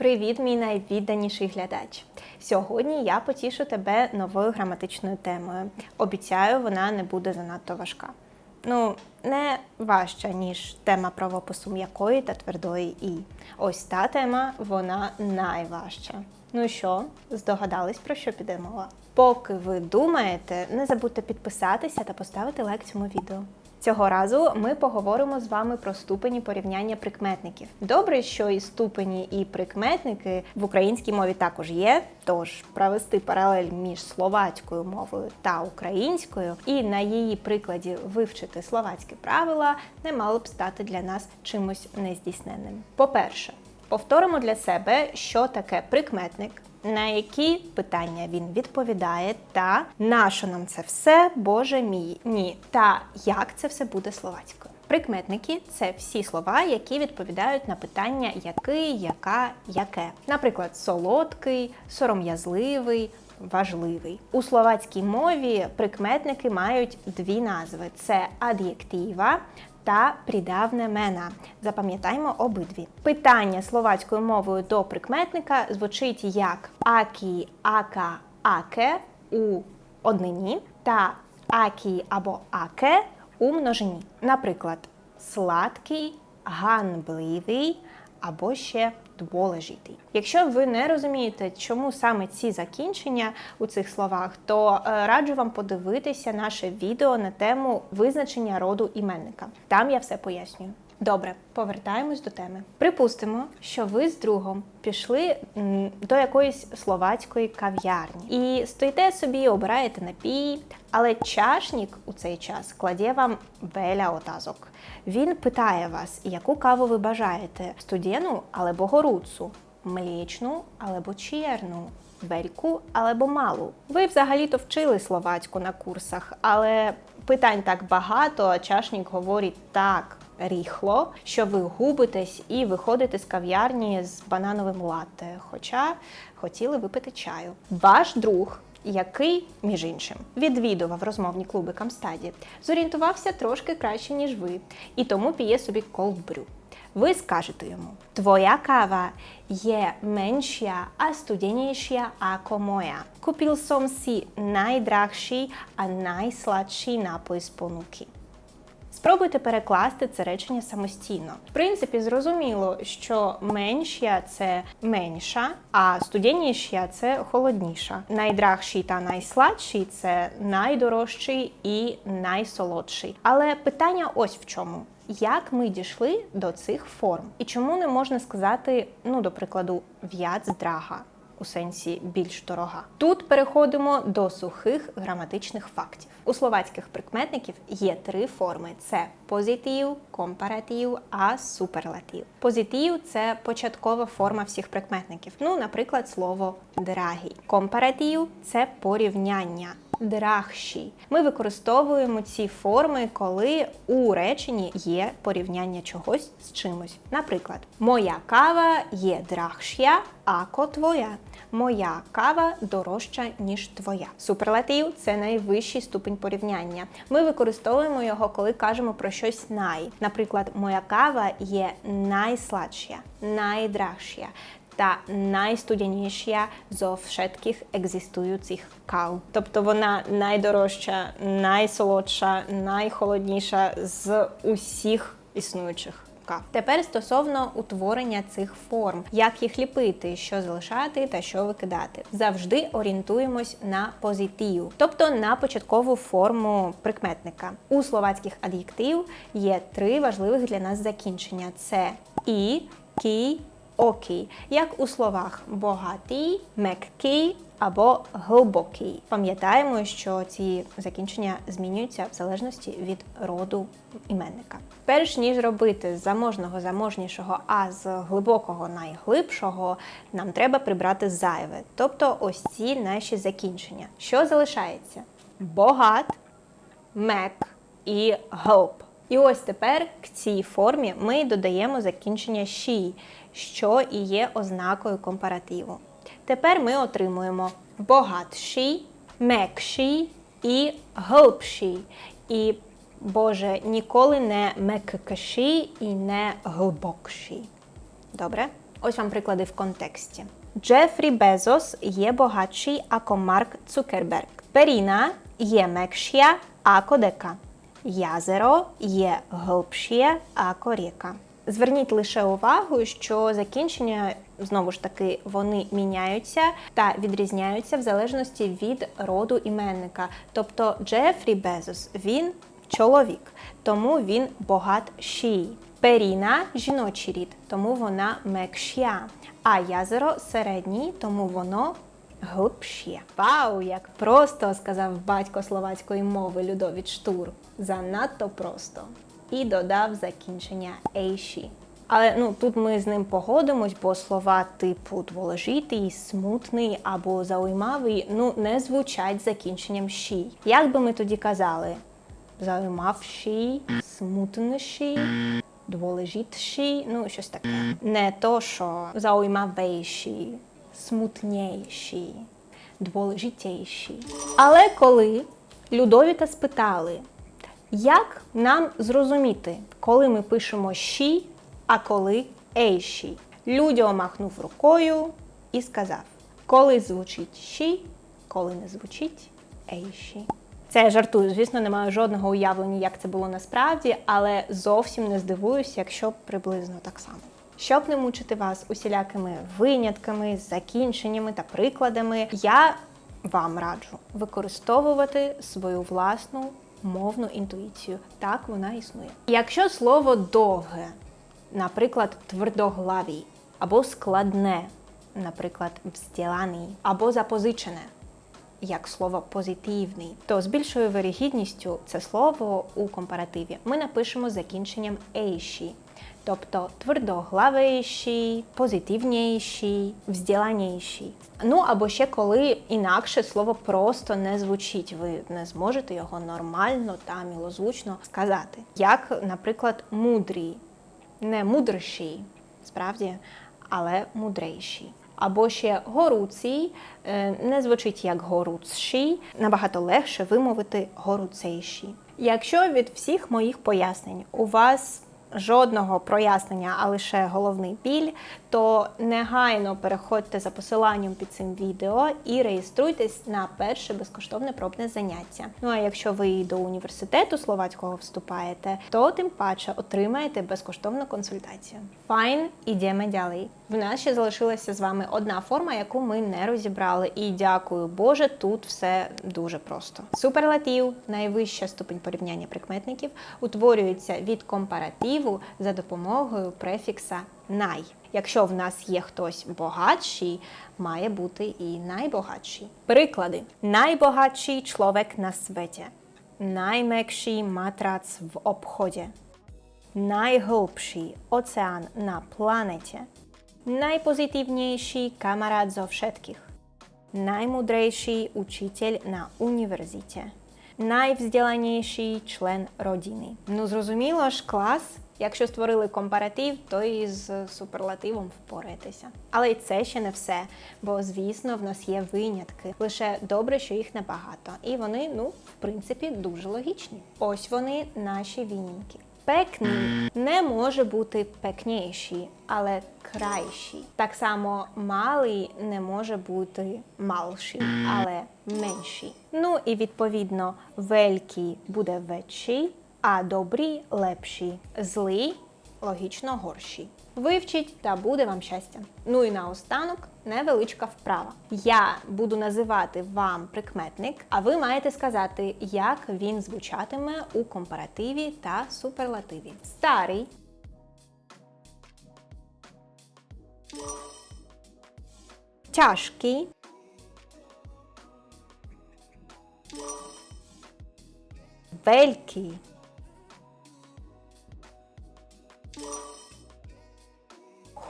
Привіт, мій найвідданіший глядач. Сьогодні я потішу тебе новою граматичною темою. Обіцяю, вона не буде занадто важка. Ну, не важча, ніж тема правопису м'якої та твердої і. Ось та тема, вона найважча. Ну що, здогадались про що піде мова? Поки ви думаєте, не забудьте підписатися та поставити лайк цьому відео. Цього разу ми поговоримо з вами про ступені порівняння прикметників. Добре, що і ступені, і прикметники в українській мові також є. Тож провести паралель між словацькою мовою та українською, і на її прикладі вивчити словацькі правила не мало б стати для нас чимось нездійсненним. По-перше, повторимо для себе, що таке прикметник. На які питання він відповідає, та на що нам це все, Боже мій, ні, та як це все буде словацькою. Прикметники це всі слова, які відповідають на питання який, яка, яке. Наприклад, солодкий, сором'язливий, важливий. У словацькій мові прикметники мають дві назви: це ад'єктива та придавне мена. Запам'ятаймо обидві. Питання словацькою мовою до прикметника звучить як акі, ака, аке у однині та акі або аке у множині. Наприклад, сладкий, ганбливий або ще дволежитий. Якщо ви не розумієте, чому саме ці закінчення у цих словах, то е, раджу вам подивитися наше відео на тему визначення роду іменника. Там я все пояснюю. Добре, повертаємось до теми. Припустимо, що ви з другом пішли до якоїсь словацької кав'ярні і стоїте собі, обираєте напій, але чашник у цей час кладе вам беля отазок. Він питає вас, яку каву ви бажаєте: студену або горудцу, млічну або черну. Вельку або малу. Ви взагалі-то вчили словацьку на курсах, але питань так багато, а чашник говорить так ріхло, що ви губитесь і виходите з кав'ярні з банановим латте, хоча хотіли випити чаю. Ваш друг. Який, між іншим, відвідував розмовні клуби Камстаді, зорієнтувався трошки краще, ніж ви, і тому п'є собі колбрю. Ви скажете йому: Твоя кава є менша, а студенніша, ако моя. Купив сом сі найдрагший, а найсладший напой з понуки. Спробуйте перекласти це речення самостійно. В принципі, зрозуміло, що меншя це менша, а студенніша це холодніша. Найдрагший та найсладший це найдорожчий і найсолодший. Але питання ось в чому. Як ми дійшли до цих форм? І чому не можна сказати, ну, до прикладу, в'яц драга? У сенсі більш дорога. Тут переходимо до сухих граматичних фактів. У словацьких прикметників є три форми: це позитив, компаратив, а суперлатив. Позитив це початкова форма всіх прикметників. Ну, наприклад, слово драгий. Компаратив це порівняння. Драгші. Ми використовуємо ці форми, коли у реченні є порівняння чогось з чимось. Наприклад, моя кава є драгшя, ако твоя. Моя кава дорожча, ніж твоя. Суперлатив це найвищий ступень порівняння. Ми використовуємо його, коли кажемо про щось най. Наприклад, моя кава є найсладша, найдрагша та найстудяніша зо всіх екзистуючих кав. Тобто вона найдорожча, найсолодша, найхолодніша з усіх існуючих. Тепер стосовно утворення цих форм, як їх ліпити, що залишати та що викидати. Завжди орієнтуємось на позитив, тобто на початкову форму прикметника. У словацьких ад'єктив є три важливих для нас закінчення: це і, кі, окі, як у словах богатий, меккий або глибокий. Пам'ятаємо, що ці закінчення змінюються в залежності від роду іменника. Перш ніж робити з заможного заможнішого, а з глибокого найглибшого, нам треба прибрати зайве, тобто ось ці наші закінчення. Що залишається? Богат, мек і глб. І ось тепер к цій формі ми додаємо закінчення «ші», що і є ознакою компаративу. Тепер ми отримуємо богатший, мекший і глибший. І, Боже, ніколи не меккший і не глибокший. Добре? Ось вам приклади в контексті. Джефрі Безос є багатший, ако Марк Цукерберг. Періна є мекшія, ако дека. Язеро є глибшє, ако ріка. Зверніть лише увагу, що закінчення знову ж таки вони міняються та відрізняються в залежності від роду іменника. Тобто Джефрі Безос він чоловік, тому він богатший. Періна жіночий рід, тому вона мекшя. А язеро середній, тому воно глибшє. Вау, як просто сказав батько словацької мови Людовід Штур. Занадто просто. І додав закінчення ейші. Але ну тут ми з ним погодимось, бо слова типу дволожитий, смутний або зауймавий ну не звучать закінченням ші. Як би ми тоді казали? Зауймавший, смутніший, дволежітший, ну щось таке. Не то, що зауймавейший, смутніший, дволежитейший. Але коли Людовіта спитали, як нам зрозуміти, коли ми пишемо «ші», а коли «ейші»? Людя махнув рукою і сказав, коли звучить «ші», коли не звучить «ейші». Це я жартую, звісно, не маю жодного уявлення, як це було насправді, але зовсім не здивуюся, якщо приблизно так само. Щоб не мучити вас усілякими винятками, закінченнями та прикладами, я вам раджу використовувати свою власну мовну інтуїцію. Так вона існує. Якщо слово довге, наприклад, твердоглавій, або складне, наприклад, взділяний, або запозичене, як слово позитивний, то з більшою вирігідністю це слово у компаративі ми напишемо закінченням ейші. Тобто твердоглавейший, позитивніший, взділаніший. Ну або ще коли інакше слово просто не звучить, ви не зможете його нормально та мілозвучно сказати. Як, наприклад, мудрий, не мудріший, справді, але мудрейший. Або ще горуцій е, не звучить як горуцший, набагато легше вимовити горуцейший. Якщо від всіх моїх пояснень у вас жодного прояснення, а лише головний біль, то негайно переходьте за посиланням під цим відео і реєструйтесь на перше безкоштовне пробне заняття. Ну а якщо ви до університету словацького вступаєте, то тим паче отримаєте безкоштовну консультацію. Файн, ідемо далі. В нас ще залишилася з вами одна форма, яку ми не розібрали. І дякую Боже, тут все дуже просто. Суперлатив, найвища ступень порівняння прикметників, утворюється від компаративу за допомогою префікса най. Якщо в нас є хтось багатший, має бути і найбагатший. Приклади: найбагатший чоловік на світі, наймекший матрац в обході, найглибший океан на планеті, найпозитивніший камарад зо všetkих, наймудрейший учитель на університеті, найвзділаніший член родини. Ну, зрозуміло ж, клас. Якщо створили компаратив, то і з суперлативом впораєтеся. Але й це ще не все, бо звісно в нас є винятки. Лише добре, що їх небагато. І вони, ну, в принципі, дуже логічні. Ось вони наші вінімки. Пекний не може бути пекніший, але крайший. Так само малий не може бути малший, але менший. Ну і відповідно великий буде вечий, а добрий лепший, злий логічно горший. Вивчіть та буде вам щастя. Ну і наостанок невеличка вправа. Я буду називати вам прикметник, а ви маєте сказати, як він звучатиме у компаративі та суперлативі. Старий. Тяжкий. Великий.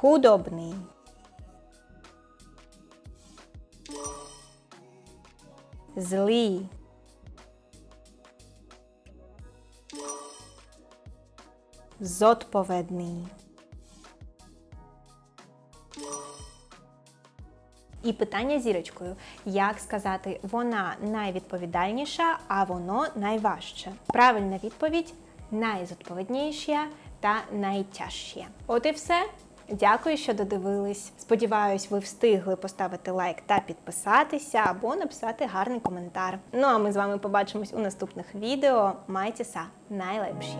Худобний. Злий. Зодповедний. І питання зірочкою, як сказати, вона найвідповідальніша, а воно найважче. Правильна відповідь найзодповідніша та найтяжче. От і все. Дякую, що додивились. Сподіваюсь, ви встигли поставити лайк та підписатися або написати гарний коментар. Ну а ми з вами побачимось у наступних відео. Майтеся найлепші!